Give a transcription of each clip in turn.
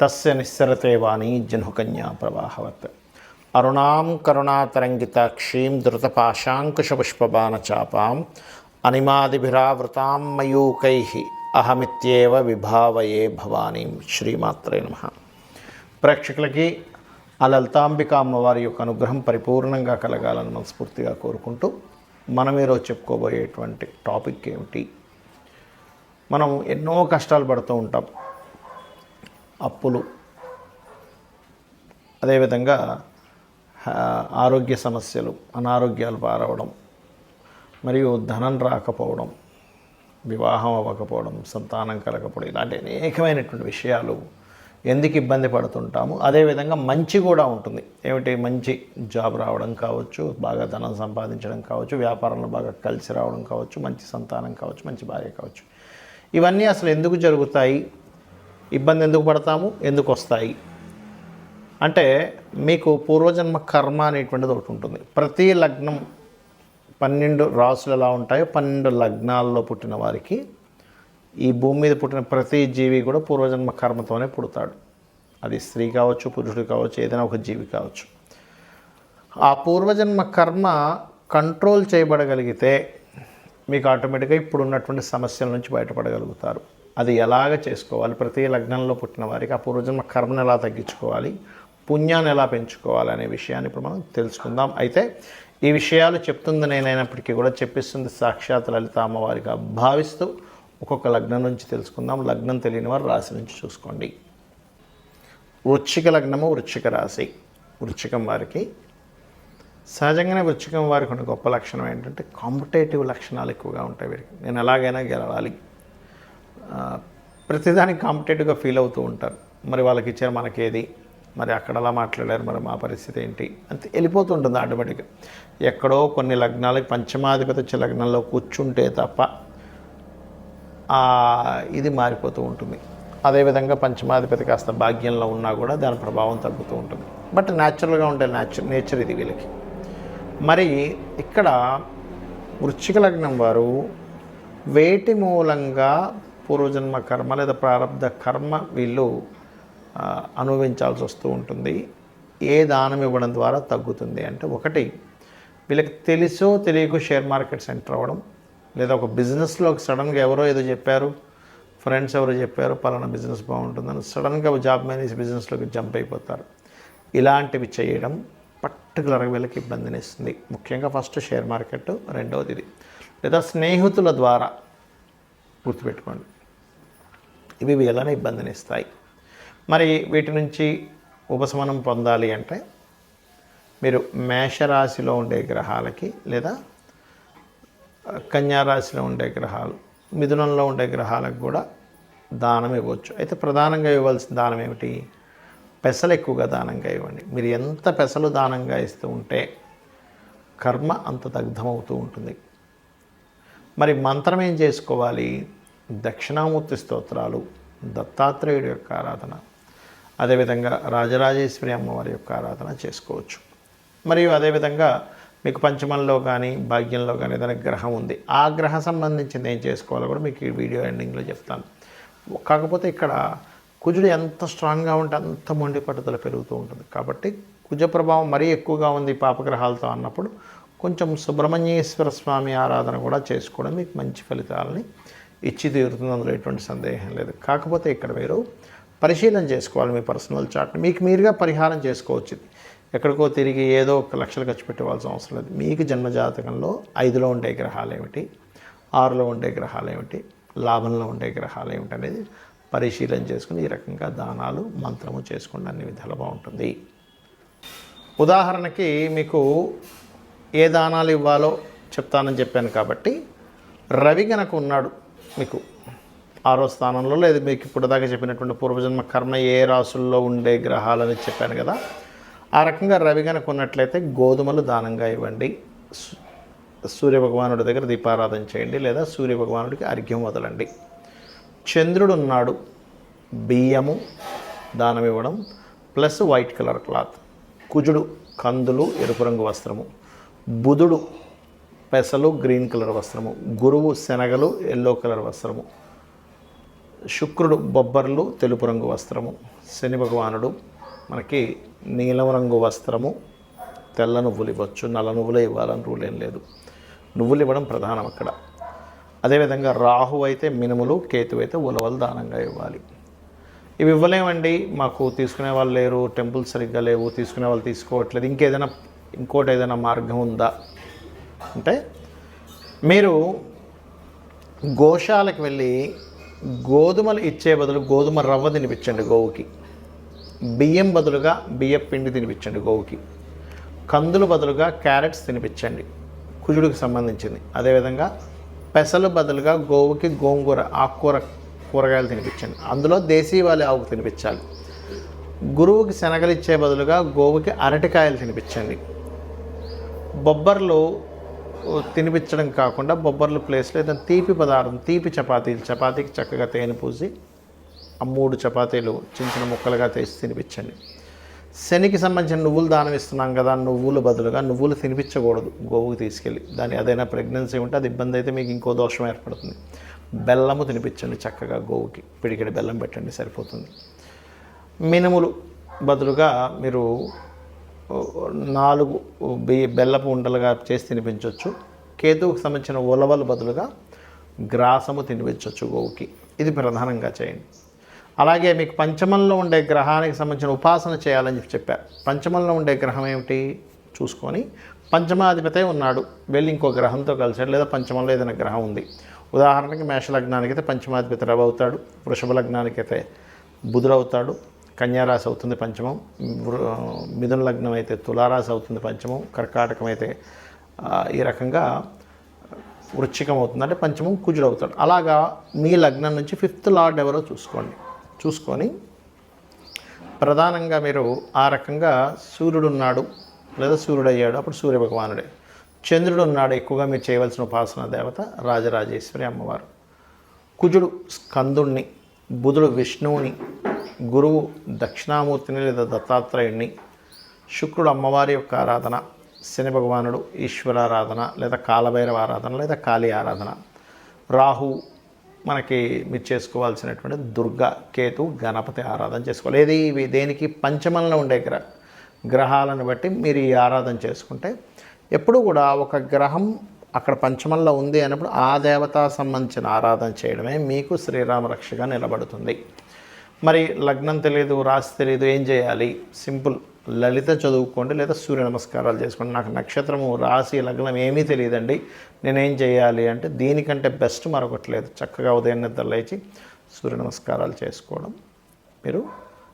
తస్య నిస్సరతే వాణి జనుకన్యా ప్రవాహవత్. అరుణాం కరుణాతరంగితాక్షీం ధృతపాశాంకుశపుష్పబాణచాపాం అనిమాదిభిరావృతాం మయూకై అహమిత్యేవ విభావయే భవానీం శ్రీమాత్రే నమ. ప్రేక్షకులకి ఆ లలితాంబిక అమ్మవారి యొక్క అనుగ్రహం పరిపూర్ణంగా కలగాలని మనస్ఫూర్తిగా కోరుకుంటూ మనం ఈరోజు చెప్పుకోబోయేటువంటి టాపిక్ ఏమిటి? మనం ఎన్నో కష్టాలు పడుతూ ఉంటాం. అప్పులు. అదేవిధంగా ఆరోగ్య సమస్యలు అనారోగ్యాలు పారవడం మరియు ధనం రాకపోవడం వివాహం అవ్వకపోవడం సంతానం కలగకపోవడం ఇలాంటి అనేకమైనటువంటి విషయాలు ఎందుకు ఇబ్బంది పడుతుంటాము? అదేవిధంగా మంచి కూడా ఉంటుంది. ఏమిటి? మంచి జాబ్ రావడం కావచ్చు బాగా ధనం సంపాదించడం కావచ్చు వ్యాపారంలో బాగా కలిసి రావడం కావచ్చు మంచి సంతానం కావచ్చు మంచి భార్య కావచ్చు. ఇవన్నీ అసలు ఎందుకు జరుగుతాయి? ఇబ్బంది ఎందుకు పడతాము? ఎందుకు వస్తాయి? అంటే మీకు పూర్వజన్మ కర్మ అనేటువంటిది ఒకటి ఉంటుంది. ప్రతి లగ్నం పన్నెండు రాసులు ఎలా ఉంటాయో పన్నెండు లగ్నాల్లో పుట్టిన వారికి ఈ భూమి మీద పుట్టిన ప్రతి జీవి కూడా పూర్వజన్మ కర్మతోనే పుడతాడు. అది స్త్రీ కావచ్చు పురుషుడు కావచ్చు ఏదైనా ఒక జీవి కావచ్చు. ఆ పూర్వజన్మ కర్మ కంట్రోల్ చేయబడగలిగితే మీకు ఆటోమేటిక్గా ఇప్పుడు ఉన్నటువంటి సమస్యల నుంచి బయటపడగలుగుతారు. అది ఎలాగ చేసుకోవాలి? ప్రతి లగ్నంలో పుట్టిన వారికి ఆ పూర్వజన్మ కర్మను ఎలా తగ్గించుకోవాలి? పుణ్యాన్ని ఎలా పెంచుకోవాలి అనే విషయాన్ని ఇప్పుడు మనం తెలుసుకుందాం. అయితే ఈ విషయాలు చెప్తుంది నేనైనప్పటికీ కూడా చెప్పిస్తుంది సాక్షాత్ లలిత అమ్మవారిగా భావిస్తూ ఒక్కొక్క లగ్నం నుంచి తెలుసుకుందాం. లగ్నం తెలియని వారు రాశి నుంచి చూసుకోండి. వృచ్చిక లగ్నము వృచ్చిక రాశి. వృచ్చికం వారికి సహజంగానే వృచ్చికం వారికి ఉన్న గొప్ప లక్షణం ఏంటంటే కాంపిటేటివ్ లక్షణాలు ఎక్కువగా ఉంటాయి వీరికి. నేను ఎలాగైనా గెలవాలి. ప్రతిదానికి కాంపిటేటివ్గా ఫీల్ అవుతూ ఉంటారు. మరి వాళ్ళకి ఇచ్చారు మనకేది? మరి అక్కడ అలా మాట్లాడారు మరి మా పరిస్థితి ఏంటి? అంతే వెళ్ళిపోతుంటుంది ఆటోమేటిక్గా. ఎక్కడో కొన్ని లగ్నాలకి పంచమాధిపతి వచ్చే లగ్నంలో కూర్చుంటే తప్ప ఇది మారిపోతూ ఉంటుంది. అదేవిధంగా పంచమాధిపతి కాస్త భాగ్యంలో ఉన్నా కూడా దాని ప్రభావం తగ్గుతూ ఉంటుంది. బట్ న్యాచురల్గా ఉండే నేచర్ నేచర్ ఇది వీళ్ళకి. మరి ఇక్కడ వృశ్చిక లగ్నం వారు వేటి మూలంగా పూర్వజన్మ కర్మ లేదా ప్రారంధ కర్మ వీళ్ళు అనుభవించాల్సి వస్తూ ఉంటుంది. ఏ దానం ఇవ్వడం ద్వారా తగ్గుతుంది అంటే ఒకటి వీళ్ళకి తెలుసో తెలియకో షేర్ మార్కెట్స్ ఎంటర్ అవ్వడం లేదా ఒక బిజినెస్లోకి సడన్గా ఎవరో ఏదో చెప్పారు ఫ్రెండ్స్ ఎవరో చెప్పారు పలానా బిజినెస్ బాగుంటుందని సడన్గా జాబ్ మేనేజ్ బిజినెస్లోకి జంప్ అయిపోతారు. ఇలాంటివి చేయడం పర్టికులర్గా వీళ్ళకి ఇబ్బందిని ఇస్తుంది. ముఖ్యంగా ఫస్ట్ షేర్ మార్కెట్ రెండవది ఇది. లేదా స్నేహితుల ద్వారా గుర్తుపెట్టుకోండి. ఇవి వీళ్ళని ఇబ్బందిని ఇస్తాయి మరి వీటి నుంచి ఉపశమనం పొందాలి అంటే మీరు మేషరాశిలో ఉండే గ్రహాలకి లేదా కన్యా రాశిలో ఉండే గ్రహాలు మిథునంలో ఉండే గ్రహాలకు కూడా దానం ఇవ్వచ్చు. అయితే ప్రధానంగా ఇవ్వాల్సిన దానం ఏమిటి? పెసలు ఎక్కువగా దానంగా ఇవ్వండి. మీరు ఎంత పెసలు దానంగా ఇస్తూ ఉంటే కర్మ అంత దగ్ధమవుతూ ఉంటుంది. మరి మంత్రం ఏం చేసుకోవాలి? దక్షిణామూర్తి స్తోత్రాలు దత్తాత్రేయుడి యొక్క ఆరాధన అదేవిధంగా రాజరాజేశ్వరి అమ్మవారి యొక్క ఆరాధన చేసుకోవచ్చు. మరియు అదేవిధంగా మీకు పంచమంలో కానీ భాగ్యంలో కానీ ఏదైనా గ్రహం ఉంది ఆ గ్రహ సంబంధించింది ఏం చేసుకోవాలో కూడా మీకు ఈ వీడియో ఎండింగ్లో చెప్తాను. కాకపోతే ఇక్కడ కుజుడు ఎంత స్ట్రాంగ్గా ఉంటే అంత మొండి పట్టుదల పెరుగుతూ ఉంటుంది. కాబట్టి కుజ ప్రభావం మరీ ఎక్కువగా ఉంది పాపగ్రహాలతో అన్నప్పుడు కొంచెం సుబ్రహ్మణ్యేశ్వర స్వామి ఆరాధన కూడా చేసుకోవడం మీకు మంచి ఫలితాలని ఇచ్చి తీరుతుంది అందులో ఎటువంటి సందేహం లేదు. కాకపోతే ఇక్కడ మీరు పరిశీలన చేసుకోవాలి మీ పర్సనల్ చార్ట్ మీకు మీరుగా పరిహారం చేసుకోవచ్చు ఇది. ఎక్కడికో తిరిగి ఏదో ఒక లక్షలు ఖర్చు పెట్టవలసిన అవసరం లేదు. మీకు జన్మజాతకంలో ఐదులో ఉండే గ్రహాలు ఏమిటి? ఆరులో ఉండే గ్రహాలు ఏమిటి? లాభంలో ఉండే గ్రహాలు ఏమిటి అనేది పరిశీలన చేసుకుని ఈ రకంగా దానాలు మంత్రము చేసుకుని అన్ని విధాలు బాగుంటుంది. ఉదాహరణకి మీకు ఏ దానాలు ఇవ్వాలో చెప్తానని చెప్పాను కాబట్టి రవి గనక ఉన్నాడు మీకు ఆరో స్థానంలో లేదు. మీకు ఇప్పుడు దాకా చెప్పినటువంటి పూర్వజన్మ కర్మ ఏ రాసుల్లో ఉండే గ్రహాలని చెప్పాను కదా. ఆ రకంగా రవి కనుక ఉన్నట్లయితే గోధుమలు దానంగా ఇవ్వండి. సు- సూర్య భగవానుడి దగ్గర దీపారాధన చేయండి లేదా సూర్య భగవానుడికి అర్ఘ్యం వదలండి. చంద్రుడు ఉన్నాడు. బియ్యము దానం ఇవ్వడం ప్లస్ వైట్ కలర్ క్లాత్. కుజుడు కందులు ఎరుపు రంగు వస్త్రము. బుధుడు పెసలు గ్రీన్ కలర్ వస్త్రము. గురువు శనగలు ఎల్లో కలర్ వస్త్రము. శుక్రుడు బొబ్బర్లు తెలుపు రంగు వస్త్రము. శని భగవానుడు మనకి నీలం రంగు వస్త్రము. తెల్ల నువ్వులు ఇవ్వచ్చు. నల్ల నువ్వులే ఇవ్వాలని రూల్ ఏం లేదు. నువ్వులు ఇవ్వడం ప్రధానం అక్కడ. అదేవిధంగా రాహు అయితే మినుములు కేతు అయితే ఉలవలు దానంగా ఇవ్వాలి. ఇవి ఇవ్వలేమండి. మాకు తీసుకునే వాళ్ళు లేరు. టెంపుల్స్ సరిగ్గా లేవు. తీసుకునే వాళ్ళు తీసుకోవట్లేదు. ఇంకేదైనా ఇంకోటి ఏదైనా మార్గం ఉందా? అంటే మీరు గోశాలకు వెళ్ళి గోధుమలు ఇచ్చే బదులు గోధుమ రవ్వ తినిపించండి గోవుకి. బియ్యం బదులుగా బియ్యం పిండి తినిపించండి గోవుకి. కందులు బదులుగా క్యారెట్స్ తినిపించండి కుజుడికి సంబంధించింది. అదేవిధంగా పెసలు బదులుగా గోవుకి గోంగూర ఆకుకూర కూరగాయలు తినిపించండి. అందులో దేశీవాలి ఆవుకు తినిపించాలి. గురువుకి శనగలు ఇచ్చే బదులుగా గోవుకి అరటికాయలు తినిపించండి. బొబ్బర్లు తినిపించడం కాకుండా బొబ్బర్లు ప్లేస్లో ఏదైనా తీపి పదార్థం తీపి చపాతీలు చపాతీకి చక్కగా తేనె పూసి ఆ మూడు చపాతీలు చిన్న చిన్న ముక్కలుగా తీసి తినిపించండి. శనికి సంబంధించిన నువ్వులు దానం ఇస్తున్నాం కదా నువ్వులు బదులుగా నువ్వులు తినిపించకూడదు గోవుకి తీసుకెళ్ళి. దాని ఏదైనా ప్రెగ్నెన్సీ ఉంటే అది ఇబ్బంది అయితే మీకు ఇంకో దోషం ఏర్పడుతుంది. బెల్లము తినిపించండి చక్కగా గోవుకి. పిడికెడి బెల్లం పెట్టండి సరిపోతుంది. మినుములు బదులుగా మీరు నాలుగు బి- బెల్లపు ఉండలుగా చేసి తినిపించవచ్చు కేతువుకు సంబంధించిన ఉలవలు బదులుగా గ్రాసము తినిపించవచ్చు గోవుకి. ఇది ప్రధానంగా చేయండి. అలాగే మీకు పంచమంలో ఉండే గ్రహానికి సంబంధించిన ఉపాసన చేయాలని చెప్పి చెప్పారు. పంచమంలో ఉండే గ్రహం ఏమిటి? చూసుకొని పంచమాధిపతే ఉన్నాడు. వెళ్ళి ఇంకో గ్రహంతో కలిసాడు. లేదా పంచమంలో ఏదైనా గ్రహం ఉంది. ఉదాహరణకి మేష లగ్నానికి అయితే పంచమాధిపతి రవి అవుతాడు. వృషభ లగ్నానికి అయితే బుధుడు అవుతాడు. కన్యారాశి అవుతుంది పంచమం మిథున లగ్నం అయితే తులారాశి అవుతుంది పంచమం కర్కాటకం అయితే ఈ రకంగా వృచ్చికం అవుతుంది. అంటే పంచమం కుజుడు అవుతాడు. అలాగా మీ లగ్నం నుంచి ఫిఫ్త్ లార్డ్ ఎవరో చూసుకోండి. చూసుకొని ప్రధానంగా మీరు ఆ రకంగా సూర్యుడు ఉన్నాడు లేదా సూర్యుడు అయ్యాడు అప్పుడు సూర్య భగవానుడే. చంద్రుడు ఉన్నాడు ఎక్కువగా మీరు చేయవలసిన ఉపాసన దేవత రాజరాజేశ్వరి అమ్మవారు. కుజుడు స్కందుణ్ణి బుధుడు విష్ణువుని గురువు దక్షిణామూర్తిని లేదా దత్తాత్రేయుణ్ణి శుక్రుడు అమ్మవారి యొక్క ఆరాధన శని భగవానుడు ఈశ్వరారాధన లేదా కాలభైరవ ఆరాధన లేదా కాళీ ఆరాధన. రాహు మనకి మీరు చేసుకోవాల్సినటువంటి దుర్గా కేతు గణపతి ఆరాధన చేసుకోవాలి. ఏది ఇవి దేనికి? పంచమంలో ఉండే గ్రహ గ్రహాలను బట్టి మీరు ఈ ఆరాధన చేసుకుంటే ఎప్పుడు కూడా ఒక గ్రహం అక్కడ పంచమంలో ఉంది అన్నప్పుడు ఆ దేవతా సంబంధించిన ఆరాధన చేయడమే మీకు శ్రీరామరక్షగా నిలబడుతుంది. మరి లగ్నం తెలియదు రాశి తెలియదు ఏం చేయాలి? సింపుల్. లలిత చదువుకోండి లేదా సూర్య నమస్కారాలు చేసుకోండి. నాకు నక్షత్రము రాశి లగ్నం ఏమీ తెలియదండి. నేనేం చేయాలి అంటే దీనికంటే బెస్ట్ మరొకటి లేదు. చక్కగా ఉదయం నిద్ర లేచి సూర్య నమస్కారాలు చేసుకోవడం. మీరు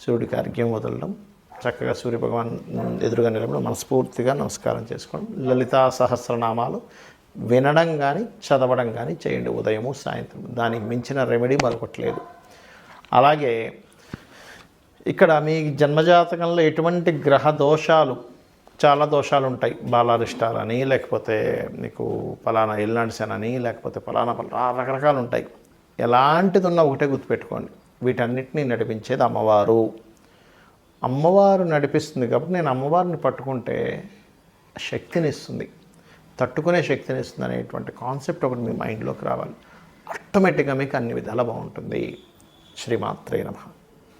సూర్యుడికి అర్ఘ్యం వదలడం. చక్కగా సూర్య భగవాన్ ఎదురుగా నిలబడి మనస్ఫూర్తిగా నమస్కారం చేసుకోవడం. లలితా సహస్రనామాలు వినడం కానీ చదవడం కానీ చేయండి ఉదయము సాయంత్రం దానికి మించిన రెమెడీ మరొకటి లేదు. అలాగే ఇక్కడ మీ జన్మజాతకంలో ఎటువంటి గ్రహ దోషాలు చాలా దోషాలు ఉంటాయి బాలారిష్టాలని లేకపోతే నీకు ఫలానా ఎల్నాడ్సన్ అని లేకపోతే ఫలానా ఫలానా రకరకాలు ఉంటాయి ఎలాంటిది ఉన్నా ఒకటే గుర్తుపెట్టుకోండి. వీటన్నిటినీ నడిపించేది అమ్మవారు. అమ్మవారు నడిపిస్తుంది కాబట్టి నేను అమ్మవారిని పట్టుకుంటే శక్తిని ఇస్తుంది తట్టుకునే శక్తిని ఇస్తుంది అనేటువంటి కాన్సెప్ట్ ఒకటి మీ మైండ్లోకి రావాలి. ఆటోమేటిక్గా మీకు అన్ని విధాలా బాగుంటుంది. శ్రీమాత్రే నమః.